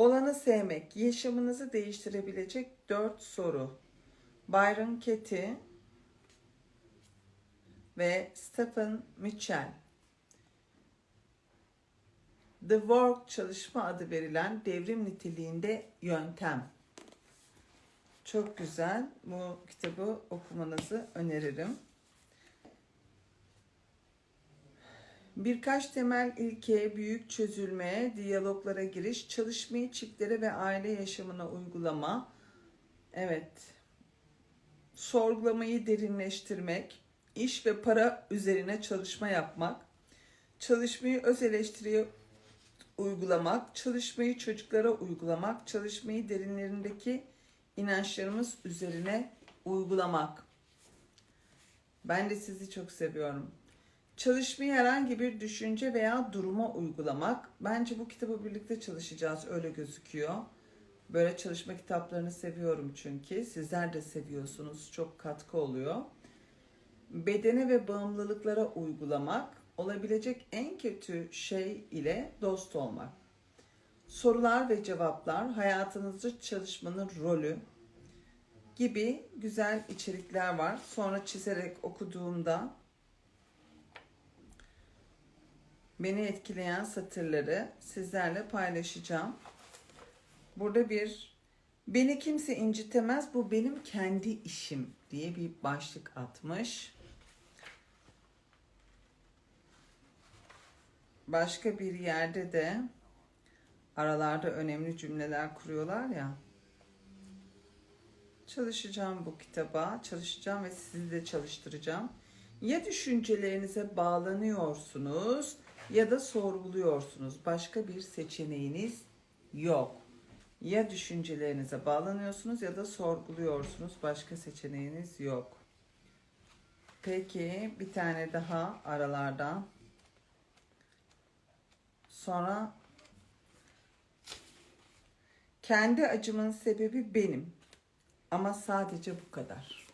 Olanı sevmek, yaşamınızı değiştirebilecek dört soru. Byron Katie ve Stephen Mitchell. The Work çalışma adı verilen devrim niteliğinde yöntem. Çok güzel. Bu kitabı okumanızı öneririm. Birkaç temel ilke, büyük çözülme, diyaloglara giriş, çalışmayı çiftlere ve aile yaşamına uygulama. Evet. Sorgulamayı derinleştirmek, iş ve para üzerine çalışma yapmak, çalışmayı öz eleştiriye uygulamak, çalışmayı çocuklara uygulamak, çalışmayı derinlerindeki inançlarımız üzerine uygulamak. Ben de sizi çok seviyorum. Çalışmayı herhangi bir düşünce veya duruma uygulamak. Bence bu kitabı birlikte çalışacağız öyle gözüküyor. Böyle çalışma kitaplarını seviyorum çünkü. Sizler de seviyorsunuz. Çok katkı oluyor. Bedene ve bağımlılıklara uygulamak. Olabilecek en kötü şey ile dost olmak. Sorular ve cevaplar, hayatınızda çalışmanın rolü gibi güzel içerikler var. Sonra çizerek okuduğumda beni etkileyen satırları sizlerle paylaşacağım. Burada bir beni kimse incitemez bu benim kendi işim diye bir başlık atmış. Başka bir yerde de aralarda önemli cümleler kuruyorlar ya. Çalışacağım bu kitaba, çalışacağım ve sizi de çalıştıracağım. Ya düşüncelerinize bağlanıyorsunuz ya da sorguluyorsunuz. Başka bir seçeneğiniz yok. Ya düşüncelerinize bağlanıyorsunuz ya da sorguluyorsunuz. Başka seçeneğiniz yok. Peki bir tane daha aralardan. Sonra kendi acımın sebebi benim. Ama sadece bu kadar.